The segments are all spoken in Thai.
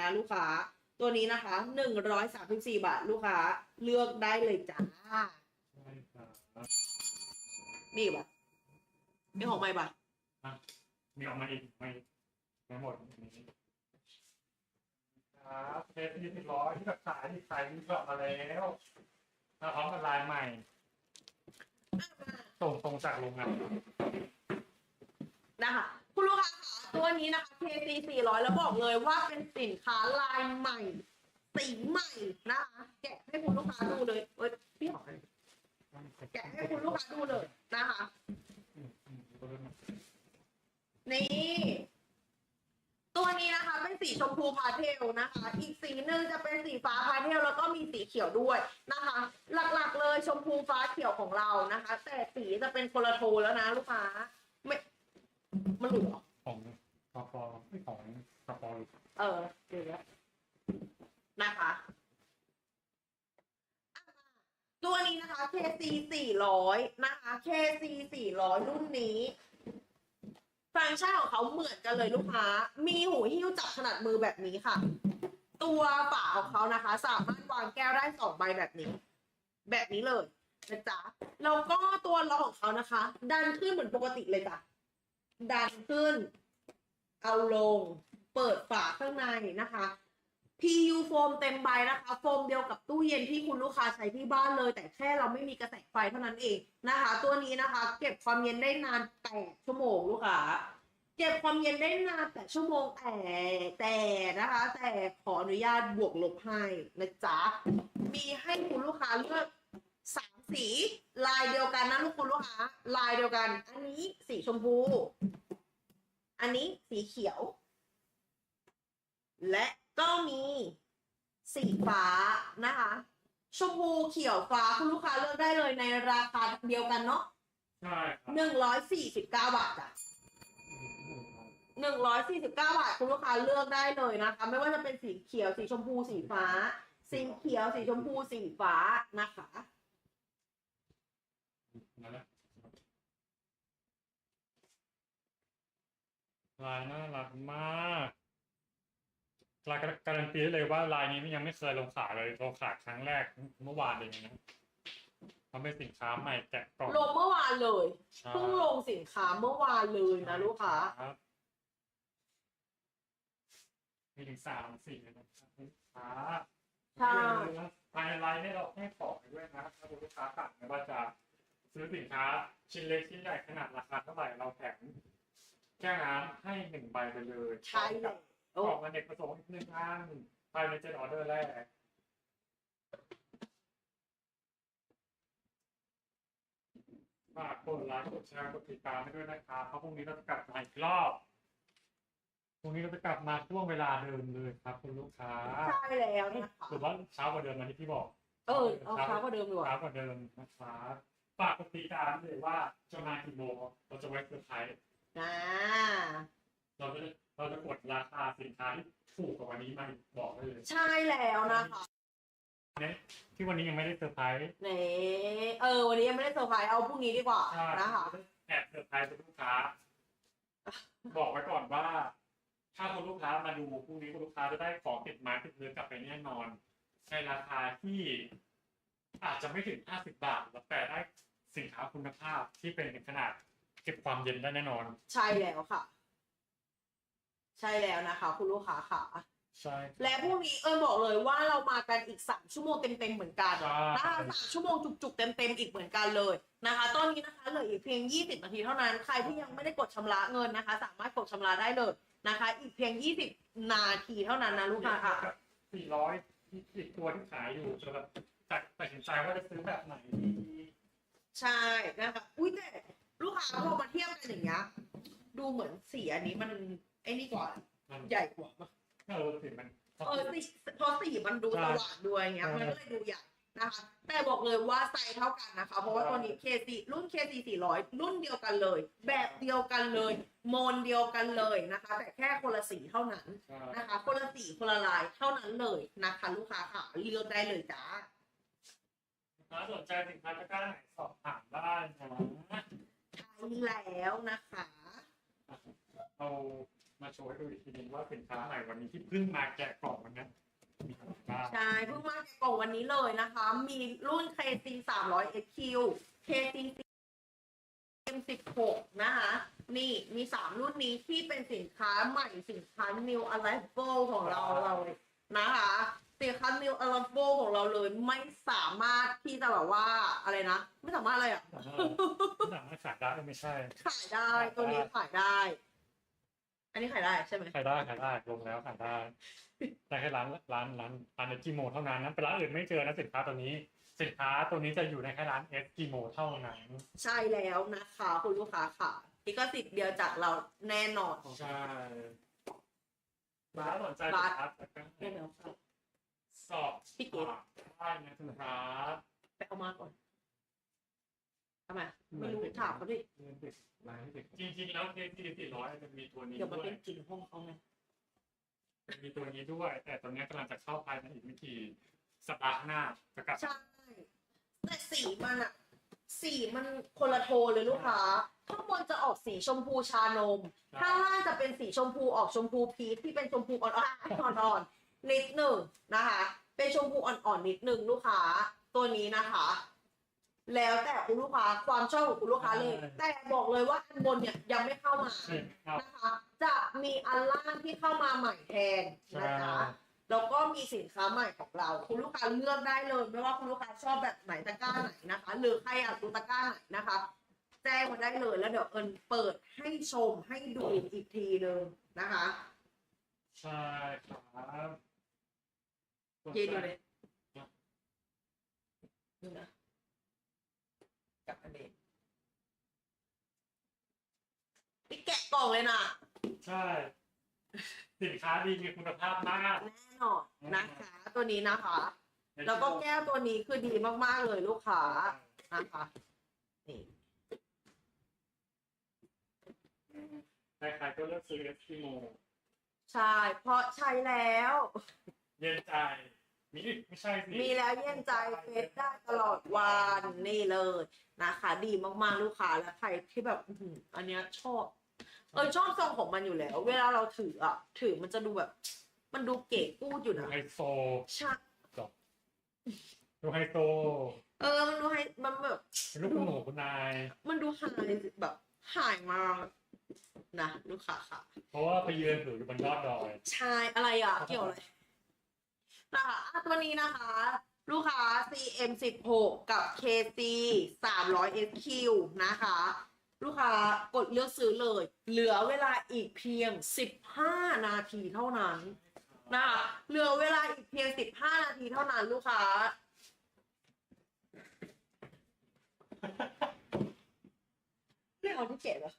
นะลูกค้า ตัวนี้นะคะหนึ่งร้อยสามสิบสี่บาทลูกค้าเลือกได้เลยจ้าใช่ครับนี่ปะนี่ของไม่ปะมีออกมาอีกไม่ไม่หมดอันนี้ครับเทปยี่สิบร้อยที่แบบขายที่ขายมีกลับมาแล้วมาพร้อมกับลายใหม่ ส่งตรงจากโรงงานนะคะ คุณลูกค้าค่ะตัวนี้นะคะ KC 400 แล้วบอกเลยว่าเป็นสินค้าลายใหม่ สีใหม่นะคะ แกะให้คุณลูกค้าดูเลยเอ้ยพี่หอยแกะให้คุณลูกค้าดูเลยนะคะ นี่ ตัวนี้นะคะ เป็นสีชมพูพาเทลนะคะ อีกสีหนึ่งจะเป็นสีฟ้าพาเทลแล้วก็มีสีเขียวด้วยนะคะ หลักๆเลยชมพูฟ้าเขียวของเรานะคะ แต่สีจะเป็นคนละโทนแล้วนะลูกค้า ม่มันหลุดเหรอ ของปอปอไม่ของปอปอหรือเออเดี๋ยวนะนะคะอะตัวนี้นะคะ KC 400 นะคะ KC 400 รุ่นนี้ ฟังก์ชันของเขาเหมือนกันเลยลูกค้า มีหูหิ้วจับขนาดมือแบบนี้ค่ะ ตัวฝาของเขานะคะ สามารถวางแก้วได้สองใบแบบนี้ แบบนี้เลยนะจ๊ะแล้วก็ตัวล้อของเขานะคะ ดันขึ้นเหมือนปกติเลยจ้ะ ดันขึ้น เอาลง เปิดฝาข้างในนะคะ PU โฟมเต็มใบนะคะ โฟมเดียวกับตู้เย็นที่คุณลูกค้าใช้ที่บ้านเลย แต่แค่เราไม่มีกระแสไฟเท่านั้นเองนะคะ ตัวนี้นะคะ เก็บความเย็นได้นานแปดชั่วโมงลูกค้าเก็บความเย็นได้นานแต่ชั่วโมงแต่แต่นะคะ แต่ขออนุญาตบวกลบให้นะจ๊ะ มีให้คุณลูกค้าเลือกสาม สีลายเดียวกันนะลูกคุณลูกค้าลายเดียวกัน อันนี้สีชมพู อันนี้สีเขียว และก็มีสีฟ้านะคะ ชมพูเขียวฟ้าคุณลูกค้าเลือกได้เลยในราคาเดียวกันเนาะใช่ครับหนึ่งร้อยสี่สิบเก้าบาทจ้ะหนึ่งร้อยสี่สิบเก้าบาทคุณลูกค้าเลือกได้เลยนะคะ ไม่ว่าจะเป็นสีเขียวสีชมพูสีฟ้า สีเขียวสีชมพูสีฟ้านะคะนั่นแห ละลายน่ารักมากลายการันตีได้เลยว่าลายนี้ยังไม่เคยลงขายเลยลงขายครั้งแรกเมื่อวานเองนะมันเป็นสินค้าใหม่แกะกล่องลงเมื่อวานเลยใช่เพิ่งลงสินค้าเมื่อวานเลยนะลูกค้ารับมีถึงสามสี่เลยนะครับลูกค้าใช่ภายในไลน์เนี่ยเราให้ของไปด้วยนะถ้าคุณลูกค้าสั่งไม่ว่าจะ ซื้อสินค้าชิ้นเล็กชิ้นใหญ่ขนาดราคาเท่าไหร่เราแถมแก้วน้ำให้หนึ่งใบไปเลยใช่เลยกโอ้ล่องอเนกประสงค์อีกหนึ่งอันภายในเจ็ดออเดอร์แรกฝากกดไลค์กดแชร์กดติดตามให้ด้วยนะครับเพราะพรุ่งนี้เราจะกลับมาอีกรอบพรุ่งนี้เราจะกลับมาช่วงเวลาเดิมเลยครับ คุณลูกค้าใช่แล้วนะคะหรือว่าเช้ากว่าเดิมนะที่พี่บอก เออเอาเช้ากว่าเดิมดีกว่าเช้ากว่าเดิมนะครับ ฝากกดติดตามเลยว่าจะมากี่โมงเราจะไว้เซอร์ไพรส์อ่าเราจะเราจะกดราคาสินค้าที่ถูกกว่าวันนี้มาบอกได้เลยใช่แล้วนะคะเนี่ยที่วันนี้ยังไม่ได้เซอร์ไพรส์เน่เออ วันนี้ยังไม่ได้เซอร์ไพรส์เอาพรุ่งนี้ดีกว่าใช่นะคะแอบเซอร์ไพรส์คุณลูกค้า บอกไว้ก่อนว่า ถ้าคุณลูกค้ามาดูพรุ่งนี้คุณลูกค้าจะได้ของติดไม้ติดมือกลับไปแน่นอนในราคาที่อาจจะไม่ถึง 50 บาทแต่ได้ สินค้าคุณภาพที่เป็นขนาดเก็บความเย็นได้แน่นอน ใช่แล้วค่ะ ใช่แล้วนะคะ คุณลูกค้าค่ะ ใช่ และพรุ่งนี้เอิญบอกเลยว่าเรามากันอีกสามชั่วโมงเต็มๆเหมือนกันใช่ นะคะสามชั่วโมงจุกๆเต็มๆอีกเหมือนกันเลยนะคะ ตอนนี้นะคะเหลืออีกเพียง 20 นาทีเท่านั้น ใครที่ยังไม่ได้กดชำระเงินนะคะ สามารถกดชำระได้เลยนะคะ อีกเพียง 20 นาทีเท่านั้นนะลูกค้าค่ะ สี่ร้อยอีกตัวที่ขายอยู่จะแบบตัดสินใจว่าจะซื้อแบบไหนดี ใช่นะคะอุ้ยแต่ลูกค้าพอมาเทียบกันอย่างเงี้ยดูเหมือนสีอันนี้มันไอ้นี่กว่ามันใหญ่กว่าปะเออสิมัน เออสีพอสีมันดูสว่างด้วยอย่างเงี้ยใช่มันก็เลยดูใหญ่นะคะแต่บอกเลยว่าไซส์เท่ากันนะคะ เพราะว่าตัวนี้ KC รุ่น KC 400 รุ่นเดียวกันเลย แบบเดียวกันเลย โมนเดียวกันเลยนะคะ แต่แค่คนละสีเท่านั้นใช่นะคะ คนละสีคนละลายเท่านั้นเลยนะคะ ลูกค้าค่ะเลือกได้เลยจ้าถ้า สนใจสินค้าตะกร้าไหนสอบถามได้นะใช่แล้วนะคะ เรามาโชว์ให้ดูอีกทีนึงว่าสินค้าใหม่วันนี้ที่เพิ่งมาแกะกล่องช่เพิ่งมาแกะกล่องวันนี้เลยนะคะ มีรุ่น KC 300 SQ KC M16 นะคะ นี่มีสามรุ่นนี้ที่เป็นสินค้าใหม่สินค้า New Arrival ของเราเรานะคะ สินค้า New Arrival ของเราเลยไม่สามารถที่จะแบบว่าอะไรนะ ไม่สามารถอะไรอะหนังไม่ขายได้ไม่ใช่ ขายได้ตัวนี้ขายได้ อันนี้ขายได้ใช่ไหมขายได้ขายได้ลงแล้วขายได้แต่แค่ร้านร้านร้านร้านเอสกิโมเท่านั้นนะเป็นร้านอื่นไม่เจอนะสินค้าตัวนี้ สินค้าตัวนี้จะอยู่ในแค่ร้านเอสกิโมเท่านั้นใช่แล้วนะคะคุณลูกค้าค่ะนี่ก็สิทธิ์เดียวจากเราแน่นอนใช่ร้านสนใจบาสิสนค้าแสอบพี่เก๋ได้นะครับไปเอามาก่อนทำไมไม่รู้ถามเขาดิเงินติดร้านติดจริงๆแล้วเคทีสี่ร้อยมันมีตัวนี้เดี๋ยวมันด้วยเป็นกลิ่นห้องเขาไงมันมีตัวนี้ด้วย แต่ตอนนี้กำลังจะเข้าภายในอีกไม่กี่สัปดาห์ข้างหน้าจะกลับใช่แต่สีมันอะสีมันคนละโทนเลยลูกค้าข้างบนจะออกสีชมพูชานมข้างล่างจะเป็นสีชมพูออกชมพูพีชที่เป็นชมพูอ่อนๆอ่อนๆ นิดหนึ่งนะคะ เป็นชมพูอ่อนๆนิดหนึ่งลูกค้าตัวนี้นะคะ แล้วแต่คุณลูกค้าความชอบของคุณลูกค้าเลย แต่บอกเลยว่าอันบนเนี่ยยังไม่เข้ามาใช่ครับนะคะ จะมีอันล่างที่เข้ามาใหม่แทนใช่นะคะแล้วก็มีสินค้าใหม่ของเรา คุณลูกค้าเลือกได้เลย ไม่ว่าคุณลูกค้าชอบแบบไหนตะกร้าไหนนะคะ หรือใครอยากดูตะกร้าไหนนะคะ แจ้งมาได้เลยแล้วเดี๋ยวเอิญเปิดให้ชมให้ดูอีกทีหนึ่งนะคะ ใช่ครับ ยืนอยู่เลยดูนะกับอันเดนนี่แกะกล่องเลยนะใช่ สินค้าดีมีคุณภาพมาก แน่นอนนะคะ ตัวนี้นะคะ แล้วก็แก้วตัวนี้คือดีมาก ๆ เลยลูกค้านะคะนี่ใครๆก็เลือกซื้อเอสกิโมใช่ เพราะใช้แล้ว เย็นใจ มีอีกไม่ใช่สิมีแล้วเย็นใจเฟซได้ตลอดวันนี่เลยนะคะ ดีมากๆลูกค้าและใครที่แบบอื้อหืออันเนี้ยชอบ เออชอบทรงของมันอยู่แล้ว เวลาเราถืออะ ถือมันจะดูแบบ มันดูเก๋กู้อยู่ดูนะไฮโซใช่ดูไฮโซเออ มันดูให้มันแบบ เป็นลูกคุณหนูคุณนาย มันดูหายแบบหายมากนะลูกค้าค่ะ เพราะว่าไปยืนถืออยู่บนยอดดอยใช่อะไรอะ เกี่ยวอะไร นะคะอะตัวนี้นะคะ ลูกค้า CM 1 6กับ KC 300 SQ นะคะ ลูกค้ากดเลือกซื้อเลย เหลือเวลาอีกเพียง 15 นาทีเท่านั้นนะคะเหลือเวลาอีกเพียง 15 นาทีเท่านั้นลูกค้าไม่เอาที่แกะเหรอ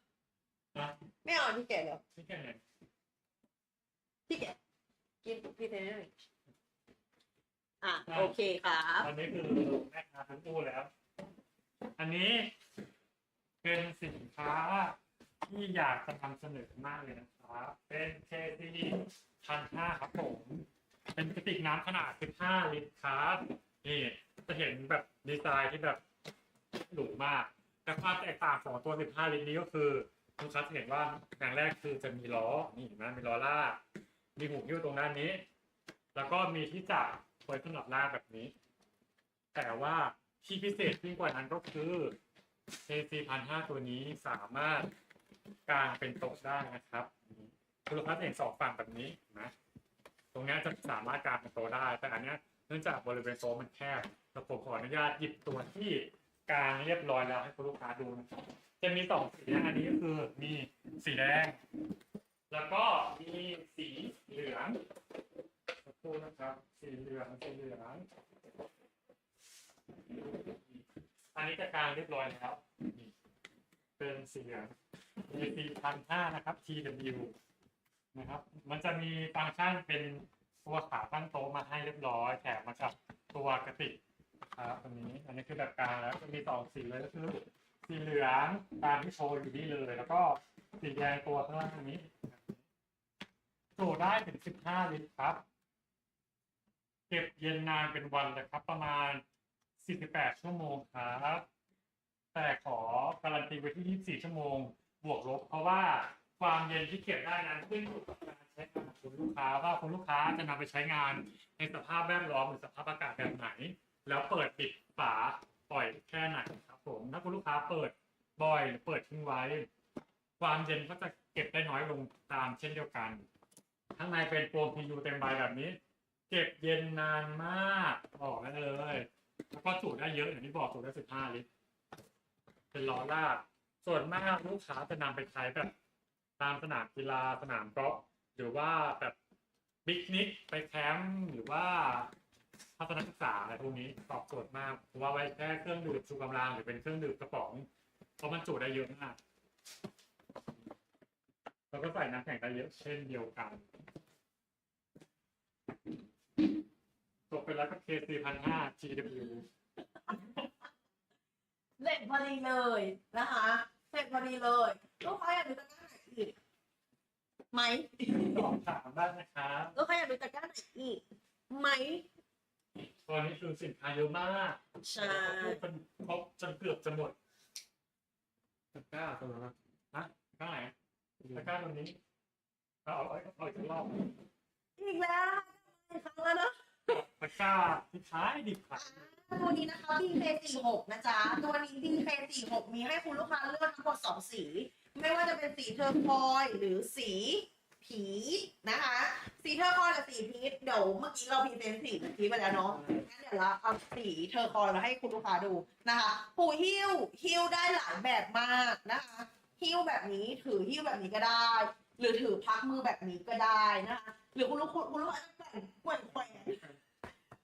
นะไม่เอาที่แกะเหรอนี่แค่ไหนที่แกะกินพี่เทนหน่อยอะ โอเคค่ะอันนี้คือแม่ค้าทั้งคู่แล้ว อันนี้เป็นสินค้าที่อยากจะนำเสนอมากเลยนะครับ เป็น KT พันห้าครับผม เป็นกระติกน้ำขนาด 15 ลิตรครับนี่จะเห็นแบบดีไซน์ที่แบบหรูมาก แต่ความแตกต่างของตัว 15 ลิตรนี้ก็คือลูกค้าจะเห็นว่าอย่างแรกคือจะมีล้อ นี่เห็นไหมมีล้อลาก มีหูหิ้วตรงด้านนี้ แล้วก็มีที่จับ ไว้สำหรับลากแบบนี้ แต่ว่าที่พิเศษยิ่งกว่านั้นก็คือ KC พันห้าตัวนี้สามารถกางเป็นโต๊ะได้นะครับคุณลูกค้าเห็นสองฝั่งแบบนี้นะตรงนี้จะสามารถกางเป็นโต๊ะได้ แต่อันนี้เนื่องจากบริเวณโต๊ะมันแคบแต่ผมขออนุญาตหยิบตัวที่กางเรียบร้อยแล้วให้คุณลูกค้าดูนะครับจะมีสองสีนะอันนี้ก็คือมีสีแดง แล้วก็มีสีเหลือง คู่นะครับ สีเหลืองสีเหลืองอันนี้จะกลางเรียบร้อยแล้วเป็นสีเหลือง AC พันห้านะครับ TW นะครับ มันจะมีฟังก์ชันเป็นตัวขาตั้งโต๊ะมาให้เรียบร้อยแถมมากับตัวกระติกครับอันนี้ อันนี้คือแบบกลางแล้วจะมีสองสีเลยก็คือสีเหลืองตามที่โชว์อยู่นี่เลย แล้วก็สีแดงตัวข้างล่างนี้ โจได้ถึง 15 ลิตรครับ เก็บเย็นนานเป็นวันเลยครับ ประมาณ 48 ชั่วโมงครับ แต่ขอการันตีไว้ที่ 24 ชั่วโมง บวกลบ เพราะว่าความเย็นที่เก็บได้นั้นขึ้นอยู่กับการใช้งานของคุณลูกค้า ว่าคุณลูกค้าจะนำไปใช้งานในสภาพแวดล้อมหรือสภาพอากาศแบบไหน แล้วเปิดปิดฝาปล่อยแค่ไหนครับผม ถ้าคุณลูกค้าเปิดบ่อยหรือเปิดทิ้งไว้ ความเย็นก็จะเก็บได้น้อยลงตามเช่นเดียวกัน ข้างในเป็นโฟม PU เต็มใบแบบนี้ เก็บเย็นนานมากบอกได้เลย แล้วก็จุได้เยอะอย่างที่บอกจุได้15ลิตรเป็นล้อลากส่วนมากลูกค้าจะนำไปใช้แบบ ตามสนามกีฬาสนามกอล์ฟหรือว่าแบบปิกนิกไปแคมป์หรือว่าทัศนศึกษาอะไรพวกนี้ตอบโจทย์มากเพราะว่าไว้แค่เครื่องดื่มชูกำลังหรือเป็นเครื่องดื่มกระป๋องเพราะมันจุได้เยอะมากแล้วก็ใส่น้ำแข็งได้เยอะเช่นเดียวกัน จบไปแล้วก็ KC พันห้า GW เสร็จพอดีเลยนะคะ เสร็จพอดีเลยลูกค้าอยากดูตะกร้าไหนอีกไหมสอบถามได้นะครับลูกค้าอยากดูตะกร้าไหนอีกไหมตอนนี้คือสินค้าเยอะมากใช่จนครบจนเกือบจะหมดตะกร้าตัวนั้นนะตะกร้าไหนตะกร้าตรงนี้เอาเอาเอาเอาอีกสักรอบอีกแล้วนะคะอีก ครั้งแล้วเนอะตะกร้าที่ขายดิบขายตัวนี้นะคะ BK46 นะจ๊ะ ตัวนี้ BK46 มีให้คุณลูกค้าเลือกทั้งหมด2สี ไม่ว่าจะเป็นสีเทอร์คอยหรือสีผีนะคะ สีเทอร์คอยกับสีพีชเดี๋ยวเมื่อกี้เราพรีเซนต์สีพีชไปแล้วเนาะงั้นเดี๋ยวเราเอาสีเทอร์คอยมาให้คุณลูกค้าดูนะคะหูหิ้วหิ้วได้หลายแบบมากนะคะหิ้วแบบนี้ถือหิ้วแบบนี้ก็ได้ หรือถือพักมือแบบนี้ก็ได้นะคะหรือคุณลูกคุณคุณลูก แกว่งแกว่งแกว่ง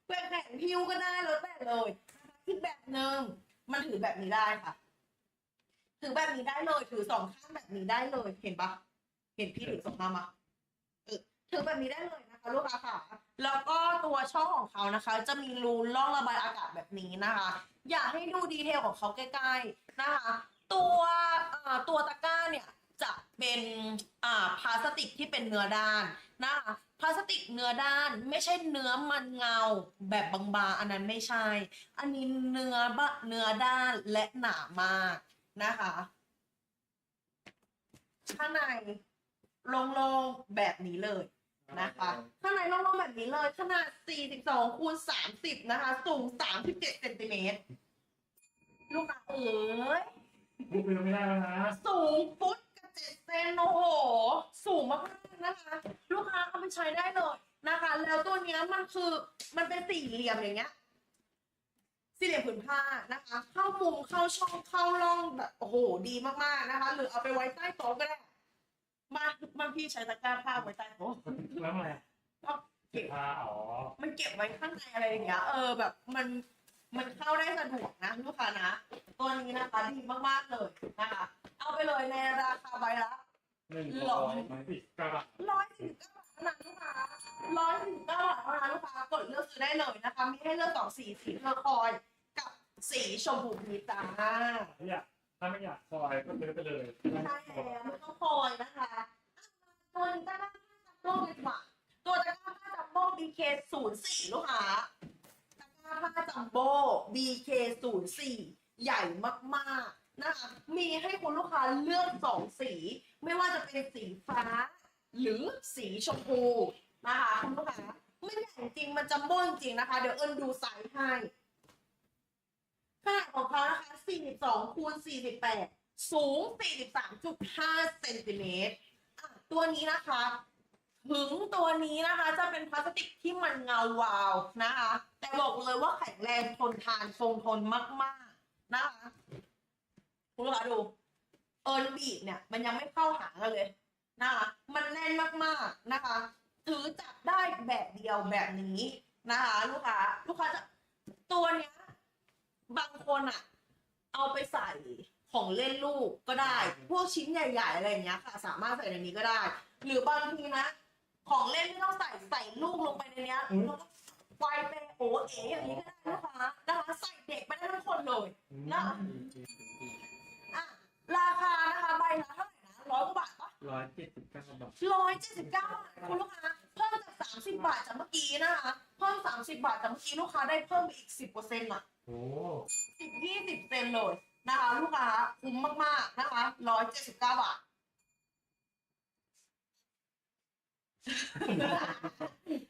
แกว่งแกว่งหิ้วก็ได้แล้วแต่เลยนะคะอีกแบบหนึ่งมันถือแบบนี้ได้ค่ะ ถือแบบนี้ได้เลย ถือสองข้างแบบนี้ได้เลย เห็นปะเห็นพี่ถือสองข้างปะถือแบบนี้ได้เลยนะคะลูกค้าค่ะแล้วก็ตัวช่องของเขานะคะ จะมีรูล่องระบายอากาศแบบนี้นะคะ อยากให้ดูดีเทลของเขาใกล้ๆนะคะ ตัวตัวตะกร้าเนี่ยจะเป็นอ่าพลาสติกที่เป็นเนื้อด้านนะคะ พลาสติกเนื้อด้านไม่ใช่เนื้อมันเงาแบบบางๆ อันนั้นไม่ใช่ อันนี้เนื้อบะเนื้อด้านและหนามากนะคะ ข้างในโล่งๆแบบนี้เลยนะคะ ข้างในร่องๆแบบนี้เลย ขนาด 42คูณ30 นะคะ สูง 37เซนติเมตรลูกค้าเอ๋ยพูดไปไม่ได้แล้วนะ สูงฟุตกับเจ็ดเซนโอ้โห สูงมากๆ นะคะลูกค้าเอาไปใช้ได้เลยนะคะ แล้วตัวเนี้ยมันคือมันเป็นสี่เหลี่ยมอย่างเงี้ยสี่เหลี่ยมผืนผ้านะคะ เข้ามุมเข้าช่องเข้าร่องแบบโอ้โหดีมากๆนะคะ หรือเอาไปไว้ใต้โต๊ะก็ได้มาบางพี่ใช้ตะกร้าผ้าไว้ใต้โต๊ะแล้วไงก็เก็บผ้าอ๋อมันเก็บไว้ข้างในอะไรอย่างเงี้ยเออแบบมันมันเข้าได้สะดวกนะลูกค้านะตัวนี้นะคะดีมากๆเลยนะคะ เอาไปเลยในราคาใบละ หนึ่งหรร้ออยสิบกระบะร้อยสี่สิบเก้าบาทเท่านั้นลูกค้าร้อยสี่สิบเก้าบาทเท่านั้นลูกค้ากดเลือกซื้อได้เลยนะคะ มีให้เลือกสองสีสีเทอร์คอยกับสีชมพูพีจ้าถ้าอยากถ้าไม่อยากคอยก็ซื้อไปเลยใช่แล้วไม่ต้องคอยนะคะตัวนี้ตะกร้าผ้าจัมโบ้เลยดีกว่าตัวตะกร้าผ้าจัมโบ้ BK ศูนย์สี่ลูกค้าตะกร้าผ้าจัมโบ้ BK ศูนย์สี่ใหญ่มากๆ นะคะมีให้คุณลูกค้าเลือกสองสี ไม่ว่าจะเป็นสีฟ้า หรือสีชมพูนะคะคุณลูกค้ามันใหญ่จริงมันจัมโบ้จริงนะคะ เดี๋ยวเอิญดูไซส์ให้ขนาดของเขานะคะ 42คูณ48 สูง 43.5เซนติเมตรตัวนี้นะคะถึงตัวนี้นะคะ จะเป็นพลาสติกที่มันเงาวาวนะคะ แต่บอกเลยว่าแข็งแรงทนทานทรงทนมาก ๆ นะคะ คุณลูกค้าดู เอิร์นบีดเนี่ย มันยังไม่เข้าหากันเลยนะคะมันแน่นมากๆนะคะ ถือจับได้แบบเดียวแบบนี้นะคะ ลูกค้าลูกค้าจะตัวเนี้ยบางคนอะเอาไปใส่ของเล่นลูกก็ได้ พวกชิ้นใหญ่ ๆ อะไรอย่างเงี้ยค่ะ สามารถใส่ในนี้ก็ได้ หรือบางทีนะ ของเล่นไม่ต้องใส่ใส่ลูกลงไปในเนี้ยแล้วก็ไฟเปโอเอ๋อย่างนี้ก็ได้นะคะนะคะใส่เด็กไปได้ทั้งคนเลยน่ะอะ ราคานะคะใบละเท่าไหร่นะร้อยกว่าบาทปะร้อยเจ็ดสิบเก้าบาทร้อยเจ็ดสิบเก้าบาทคุณลูกค้าเพิ่มจากสามสิบบาทจากเมื่อกี้นะคะเพิ่มสามสิบบาทจากเมื่อกี้ลูกค้าได้เพิ่มไปอีกสิบเปอร์เซ็นต์อะโอ้สิบยี่สิบเซนเลยนะคะ ลูกค้าคุ้มมากๆนะคะร้อยเจ็ดสิบเก้าบาท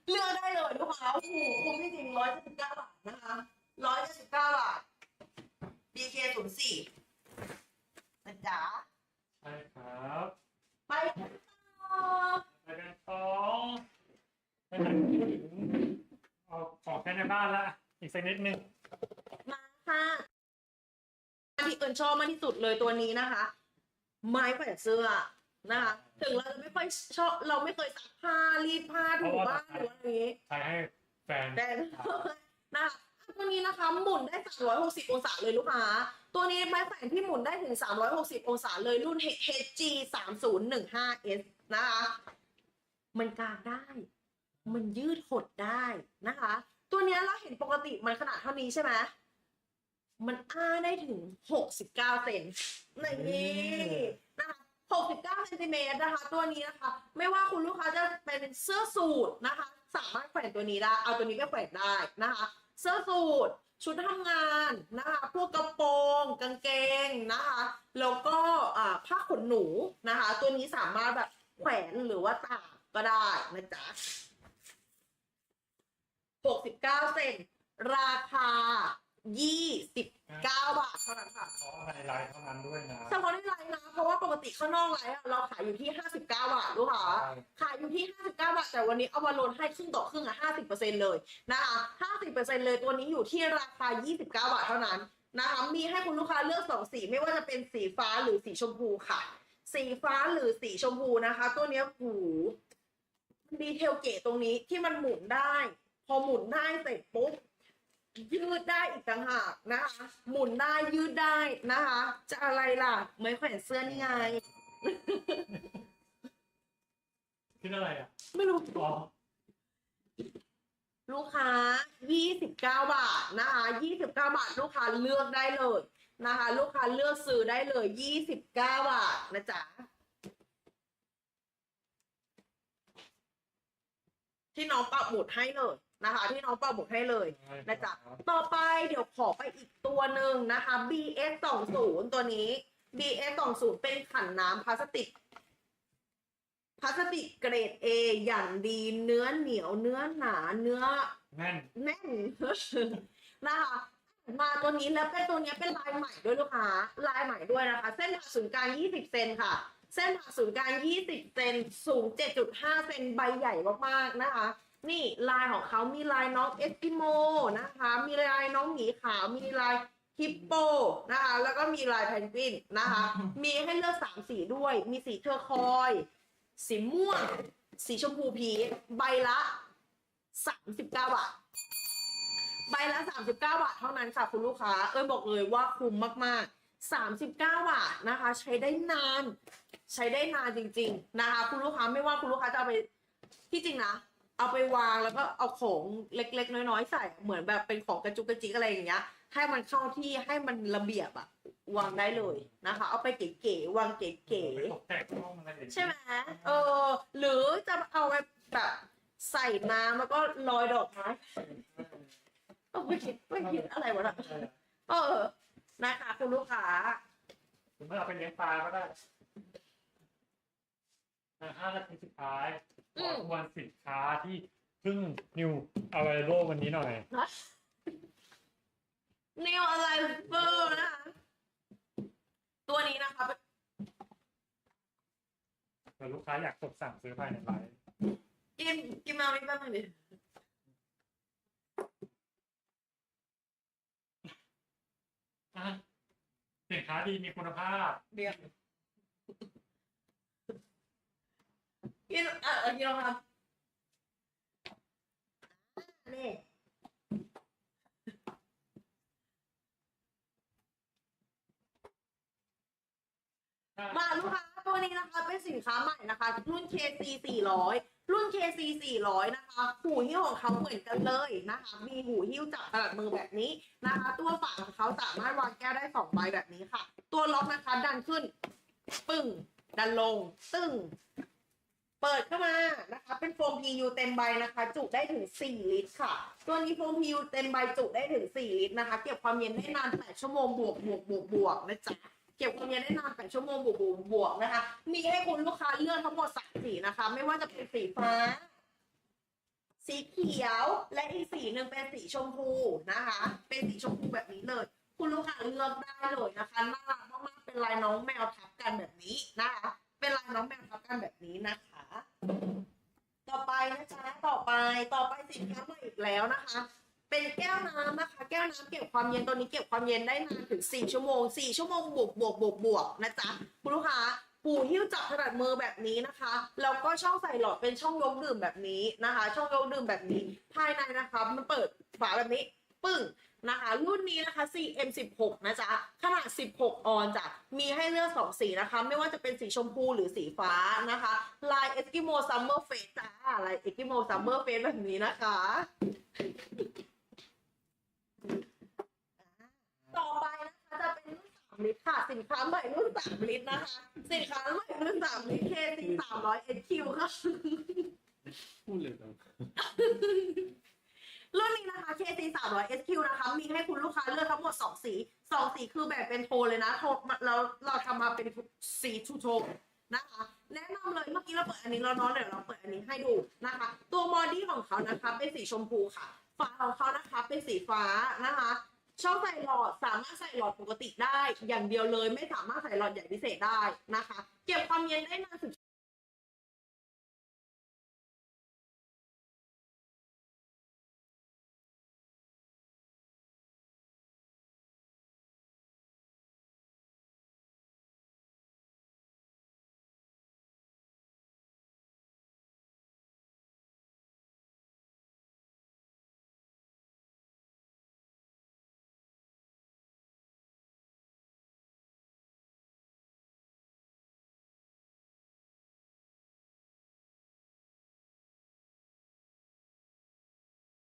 เลือกได้เลยลูกค้าโอ้โหคุ้มจริงๆร้อยเจ็ดสิบเก้าบาทนะคะร้อยเจ็ดสิบเก้าบาท BK ศูนย์สี่ นะจ๊ะใช่ครับไปกันต่อไปกันต่อไปไหนถึงเอาของแค่ในบ้านละอีกสักนิดนึงมาค่ะที่เอิญชอบมากที่สุดเลยตัวนี้นะคะ ไม้แขวนเสื้อนะคะถึงเราจะไม่ค่อยชอบเราไม่เคยซักผ้ารีดผ้าถูบ้านหรืออะไรอย่างนี้ใช้ให้แฟนแต่นะคะตัวนี้นะคะ หมุนได้360องศาเลยลูกค้า ตัวนี้ไม้แขวนที่หมุนได้ถึง 360 องศาเลยรุ่น HG 3015S นะคะ มันกางได้ มันยืดหดได้นะคะ ตัวนี้เราเห็นปกติมันขนาดเท่านี้ใช่ไหมมันอ้าได้ถึง 69เซนนี่นะคะ69เซนติเมตรนะคะ ตัวนี้นะคะ ไม่ว่าคุณลูกค้าจะเป็นเสื้อสูทนะคะ สามารถแขวนตัวนี้ได้ เอาตัวนี้ไปแขวนได้นะคะ เสื้อสูท ชุดทำงานนะคะพวกกระโปรงกางเกงนะคะแล้วก็ผ้าขนหนูนะคะ ตัวนี้สามารถแบบแขวนหรือว่าตากก็ได้นะจ๊ะ69 เซนราคา 29 บาทเท่านั้นค่ะเพราะในไลน์เท่านั้นด้วยนะ เฉพาะในไลน์นะ เพราะว่าปกติข้างนอกไลน์อะเราขายอยู่ที่ 59 บาทลูกค้าขายอยู่ที่ 59 บาท แต่วันนี้เอามาลดให้ครึ่งต่อครึ่งอะ50%เลยนะคะ 50%เลยตัวนี้อยู่ที่ราคา 29 บาทเท่านั้นนะคะ มีให้คุณลูกค้าเลือก 2 สีไม่ว่าจะเป็นสีฟ้าหรือสีชมพูค่ะ สีฟ้าหรือสีชมพูนะคะ ตัวเนี้ยหูดีเทลเก๋ตรงนี้ที่มันหมุนได้ พอหมุนได้เสร็จปุ๊บ ยืดได้อีกต่างหากนะคะ หมุนได้ยืดได้นะคะ จะอะไรล่ะ ไม่แขวนเสื้อนี่ไง คิดอะไรอะ ไม่รู้อ๋อลูกค้า 29 บาทนะคะ 29 บาทลูกค้าเลือกได้เลยนะคะ ลูกค้าเลือกซื้อได้เลย 29 บาทนะจ๊ะ ที่น้องปักหมุดให้เลยนะคะ ที่น้องปักหมุดให้เลยนะจ๊ะต่อไปเดี๋ยวขอไปอีกตัวหนึ่งนะคะ BS 2 0ตัวนี้ BS 2 0เป็นขันน้ำพลาสติกพลาสติกเกรด A อย่างดีเนื้อเหนียวเนื้อหนาเนื้อแน่นแน่นนะคะมาตัวนี้แล้วเป็นตัวนี้เป็นลายใหม่ด้วยลูกค้าลายใหม่ด้วยนะคะ เส้นผ่าศูนย์กลาง 20 เซนค่ะ เส้นผ่าศูนย์กลาง 20 เซน สูง 7.5 เซน ใบใหญ่มากๆ นะคะ นี่ลายของเขามีลายน้องเอสกิโมนะคะ มีลายน้องหมีขาว มีลายฮิปโปนะคะ แล้วก็มีลายแพนกวินนะคะ มีให้เลือกสามสีด้วย มีสีเทอร์คอย สีม่วง สีชมพูพีใบละสามสิบาท ใบละสามสิบเก้าบาทเท่านั้นค่ะคุณลูกค้า เอ้ยบอกเลยว่าคุ้มมากๆ สามสิบเก้าบาทนะคะ ใช้ได้นาน ใช้ได้นานจริง ๆ นะคะ คุณลูกค้าไม่ว่าคุณลูกค้าจะเอาไปที่จริงนะ เอาไปวางแล้วก็เอาของเล็ก ๆ น้อยๆใส่เหมือนแบบเป็นของกระจุกกระจิกอะไรอย่างเงี้ย ให้มันเข้าที่ให้มันระเบียบอะวางได้เลยนะคะ เอาไปเก๋ๆวางเก๋ไปตกแต่งห้องอะไรอย่างๆนี้ใช่ไหมเออหรือจะเอาไปแบบใส่น้ำแล้วก็โรยดอกไม้ เออไม่คิดไม่คิดอะไรวะน่ะเออ นะคะคุณลูกค้าหรือไม่เอาไปเลี้ยงปลาก็ได้อะห้านาทีสุดท้ายขอทวนสินค้าที่เพิ่งนิวเอาไว้โลวันนี้หน่อย New Alive Fur นะคะตัวนี้นะคะเป็นเผื่อลูกค้าอยากกดสั่งซื้อภายในไลน์กินกินแมวนี่แป๊บนึงดิ อะ สินค้าดีมีคุณภาพเดี๋ยวกินอะเอากินลองทำอะนี่มาลูกค้าตัวนี้นะคะ เป็นสินค้าใหม่นะคะ รุ่น KC 400รุ่น KC 400นะคะ หูหิ้วของเขาเหมือนกันเลยนะคะ มีหูหิ้วจับตลัดมือแบบนี้นะคะ ตัวฝาของเขาสามารถวางแก้วได้สองใบแบบนี้ค่ะ ตัวล็อกนะคะ ดันขึ้น ปึ้ง ดันลง ตึ้ง เปิดเข้ามานะคะ เป็นโฟม PU เต็มใบนะคะ จุได้ถึง 4 ลิตรค่ะ ตัวนี้โฟม PU เต็มใบจุได้ถึง 4 ลิตรนะคะ เก็บความเย็นได้นาน8ชั่วโมงบวกบวกบวกบวกนะจ๊ะ เก็บความเย็นได้นาน8ชั่วโมงบวกๆบวกนะคะ มีให้คุณลูกค้าเลือกทั้งหมดสามสีนะคะ ไม่ว่าจะเป็นสีฟ้า สีเขียวและอีกสีหนึ่งเป็นสีชมพูนะคะ เป็นสีชมพูแบบนี้เลย คุณลูกค้าเลือกได้เลยนะคะน่ารักมากๆเป็นลายน้องแมวทับกันแบบนี้นะคะ เป็นลายน้องแมวทับกันแบบนี้นะคะ ต่อไปนะจ๊ะต่อไปต่อไปสินค้าใหม่อีกแล้วนะคะ เป็นแก้วน้ำนะคะ แก้วน้ำเก็บความเย็นตัวนี้เก็บความเย็นได้นานถึง 4 ชั่วโมง 4 ชั่วโมงบวกบวกบวกบวกนะจ๊ะคุณลูกค้าปูหิ้วจับขนาดมือแบบนี้นะคะแล้วก็ช่องใส่หลอดเป็นช่องยกดื่มแบบนี้นะคะ ช่องยกดื่มแบบนี้ ภายในนะคะมันเปิดฝาแบบนี้ปึ้งนะคะ รุ่นนี้นะคะ CM16 นะจ๊ะ ขนาด 16 ออนจ้ะ มีให้เลือก 2 สีนะคะ ไม่ว่าจะเป็นสีชมพูหรือสีฟ้านะคะ ลาย Eskimo Summer Face จ้าลาย Eskimo Summer Face แบบนี้นะคะ ต่อไปนะคะจะเป็นรุ่นสาม ลิตรค่ะ สินค้าใหม่รุ่นสามลิตรนะคะ สินค้าใหม่รุ่นสามลิตร KC สามร้อย SQ ค่ะ พูดเลยครับรุ่นนี้นะคะ KC 300 SQ นะคะ มีให้คุณลูกค้าเลือกทั้งหมด 2 สี 2 สีคือแบ่งเป็นโทนเลยนะ โทนเราเราทำมาเป็นสีทูโทนนะคะ แนะนำเลยเมื่อกี้เราเปิดอันนี้แล้วเนาะเดี๋ยวเราเปิดอันนี้ให้ดูนะคะ ตัวบอดี้ของเขานะคะ เป็นสีชมพูค่ะ ฝาของเขานะคะ เป็นสีฟ้านะคะ ช่องใส่หลอดสามารถใส่หลอดปกติได้ อย่างเดียวเลย ไม่สามารถใส่หลอดใหญ่พิเศษได้นะคะ เก็บความเย็นได้นาน